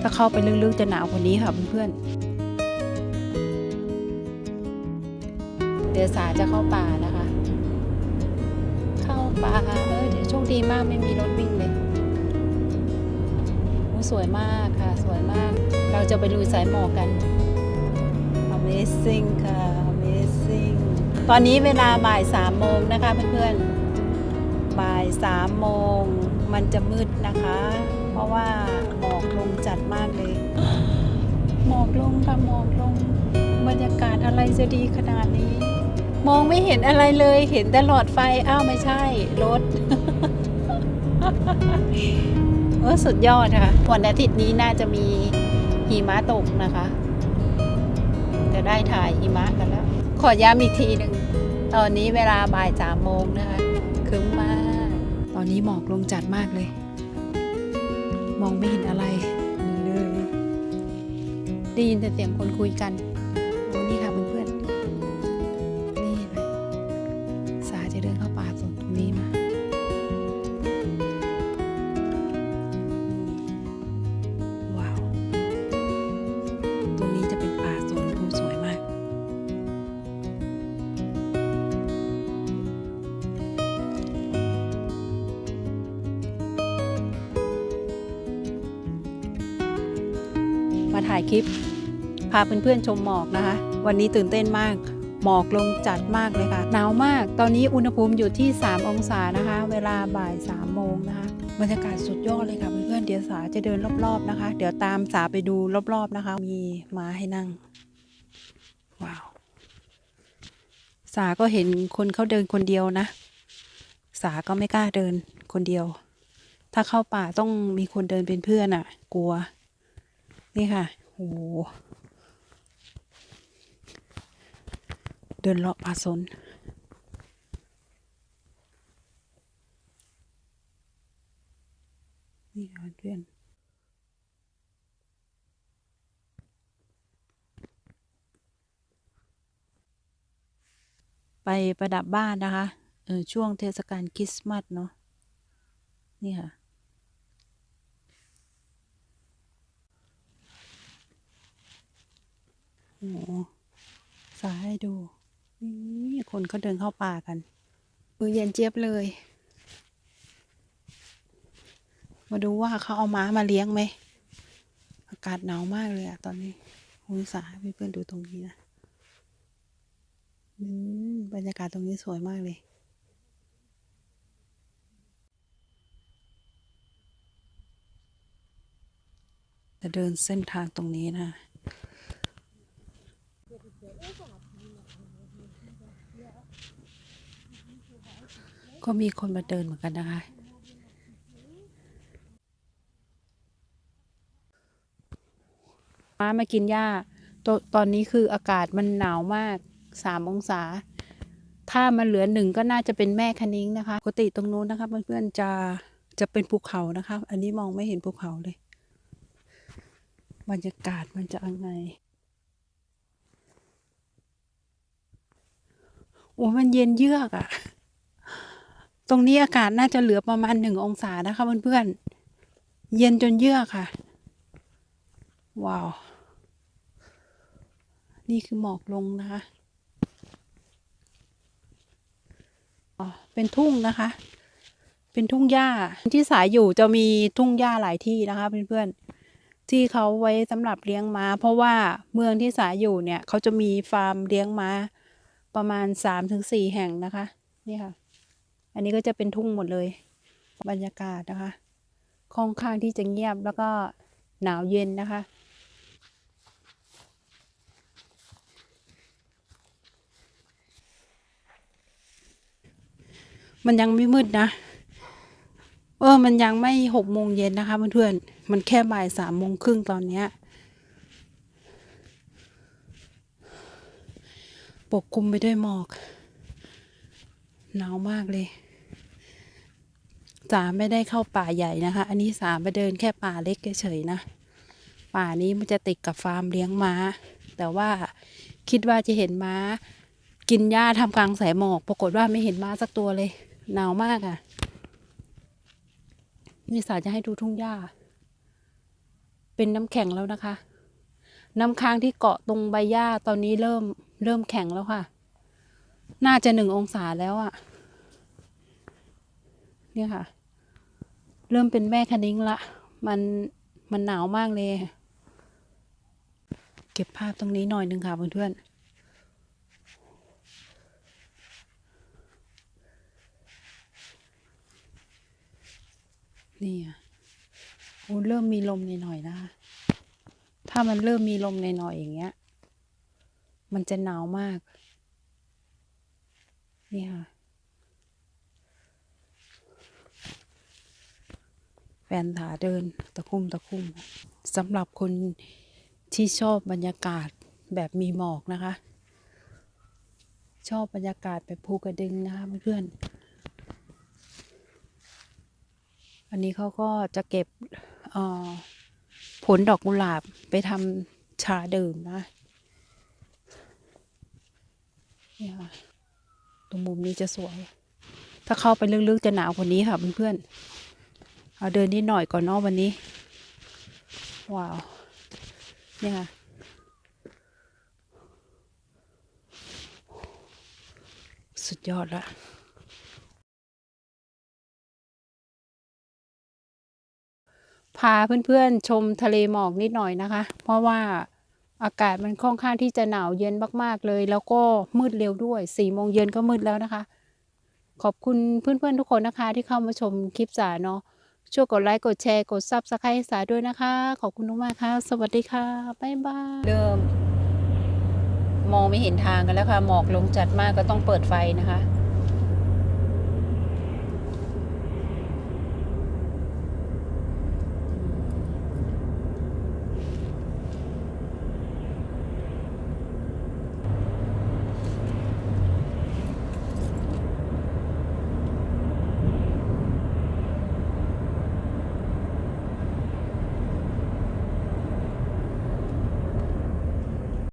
ถ้าเข้าไปลึกๆจะหนาวกว่านี้ค่ะเพื่อนๆเดี๋ยวสาจะเข้าป่านะคะ เข้าป่าเออเดี๋ยวโชคดีมากไม่มีรถวิ่งเลยสวยมากค่ะ สวยมาก เราจะไปลุยสายหมอกกัน Amazing ค่ะ Amazing ตอนนี้เวลาบ่ายสามโมงนะคะเพื่อนๆบ่ายสามโมงมันจะมืดนะคะ เพราะว่าหมอกลงจัดมากเลย หมอกลงค่ะหมอกลง บรรยากาศอะไรจะดีขนาดนี้ มองไม่เห็นอะไรเลยเห็นแต่หลอดไฟอ้าวไม่ใช่รถเออสุดยอดค่ะวันอาทิตย์นี้น่าจะมีหิมะตกนะคะจะได้ถ่ายหิมะกันแล้ว ขอย้ำอีกทีหนึ่งตอนนี้เวลาบ่ายสามโมงนะคะคึ้มมาก ตอนนี้หมอกลงจัดมากเลย มองไม่เห็นอะไรเลย ได้ยินแต่เสียงคนคุยกัน มาถ่ายคลิป พาเพื่อนๆชมหมอกนะคะ วันนี้ตื่นเต้นมาก หมอกลงจัดมากเลยค่ะ หนาวมาก ตอนนี้อุณหภูมิอยู่ที่ 3 องศานะคะ เวลาบ่าย3โมงนะคะ บรรยากาศสุดยอดเลยค่ะเพื่อนๆ เดี๋ยวสาจะเดินรอบๆนะคะ เดี๋ยวตามสาไปดูรอบๆนะคะ มีม้าให้นั่ง ว้าว สาก็เห็นคนเขาเดินคนเดียวนะ สาก็ไม่กล้าเดินคนเดียวถ้าเข้าป่าต้องมีคนเดินเป็นเพื่อนอะ่ะ กลัว นี่ค่ะโอ้โหเดินเลาะป่าสนนี่ค่ะเพื่อนไปประดับบ้านนะคะ เออช่วงเทศกาลคริสต์มาสเนาะนี่ค่ะ โอ้โหสายให้ดูนี่คนเขาเดินเข้าป่ากันมือเย็นเจี๊ยบเลย มาดูว่าเขาเอาม้ามาเลี้ยงไหม อากาศหนาวมากเลยอะตอนนี้คุณสาให้เพื่อนๆดูตรงนี้นะอืมบรรยากาศตรงนี้สวยมากเลยจะเดินเส้นทางตรงนี้นะ ก็มีคนมาเดินเหมือนกันนะคะม้ามากินหญ้าตตอนนี้คืออากาศมันหนาวมากสามองศา ถ้ามันเหลือหนึ่งก็น่าจะเป็นแม่คะนิ้งนะคะ ปกติตรงนู้นนะคะเพื่อนๆจะจะเป็นภูเขานะคะ อันนี้มองไม่เห็นภูเขาเลย บรรยากาศมันจะยังไง อ้มันเย็นเยือกอะตรงนี้อากาศน่าจะเหลือประมาณหนึ่งองศานะคะเพื่อนๆ เย็นจนเยือกค่ะ ว้าว นี่คือหมอกลงนะคะอ๋อเป็นทุ่งนะคะ เป็นทุ่งหญ้าที่สายอยู่จะมีทุ่งหญ้าหลายที่นะคะเพื่อนๆ ที่เขาไว้สำหรับเลี้ยงม้า เพราะว่าเมืองที่สายอยู่เนี่ยเขาจะมีฟาร์มเลี้ยงม้า ประมาณสามถึงสี่แห่งนะคะ นี่ค่ะ อันนี้ก็จะเป็นทุ่งหมดเลย บรรยากาศนะคะ ค่อนข้างที่จะเงียบแล้วก็หนาวเย็นนะคะ มันยังไม่มืดนะ เออ มันยังไม่หกโมงเย็นนะคะเพื่อนๆ มันแค่บ่ายสามโมงครึ่งตอนเนี้ย ปกคลุมไปด้วยหมอก หนาวมากเลยสาไม่ได้เข้าป่าใหญ่นะคะ อันนี้สาไปเดินแค่ป่าเล็กเฉยๆนะ ป่านี้มันจะติดกับฟาร์มเลี้ยงม้า แต่ว่าคิดว่าจะเห็นม้า กินหญ้าทำกลางสายหมอก ปรากฏว่าไม่เห็นม้าสักตัวเลย หนาวมากอะ่ะ นี่สาจะให้ดูทุ่งหญ้าเเป็นน้ำแข็งแล้วนะคะ น้ำค้างที่เกาะตรงใบหญ้าตอนนี้เริ่ม เริ่มแข็งแล้วค่ะ น่าจะหนึ่งองศาแล้วอะ่ะ เนี่ยค่ะ เริ่มเป็นแม่คนิ้งละ มันมันหนาวมากเลย เก็บภาพตรงนี้หน่อยหนึ่งค่ะเพื่อนๆนี่อะเริ่มมีลมหน่อยๆนะคะถ้ามันเริ่มมีลมหน่อยๆอย่างเงี้ย มันจะหนาวมาก นี่ค่ะ แฟนถาเดินตะคุ่มตะคุ่มสำหรับคนที่ชอบบรรยากาศแบบมีหมอกนะคะ ชอบบรรยากาศแบบภูกระดึงนะคะเพื่อนอันนี้เขาก็จะเก็บผลดอกกุหลาบไปทำชาดื่มนะเนี่ค่ะตรงมุมนี้จะสวย ถ้าเข้าไปลึกๆจะหนาวกว่านี้ค่ะเพื่อนๆเอาเดินนิดหน่อยก่อนเนอกวันนี้ ว้าวเนี่ยค่ะสุดยอดละพาเพื่อนๆชมทะเลหมอกนิดหน่อยนะคะ เพราะว่า อากาศมันค่อนข้างที่จะหนาวเย็นมากๆเลย แล้วก็มืดเร็วด้วยสี่โมงเย็นก็มืดแล้วนะคะ ขอบคุณเพื่อนๆทุกคนนะคะ ที่เข้ามาชมคลิปสาเนาะช่วยกดไลค์กดแชร์กดซับสไครต์สาด้วยนะคะ ขอบคุณมากค่ะ สวัสดีค่ะบ๊ายบายเริ่มมองไม่เห็นทางกันแล้วค่ะ หมอกลงจัดมากก็ต้องเปิดไฟนะคะ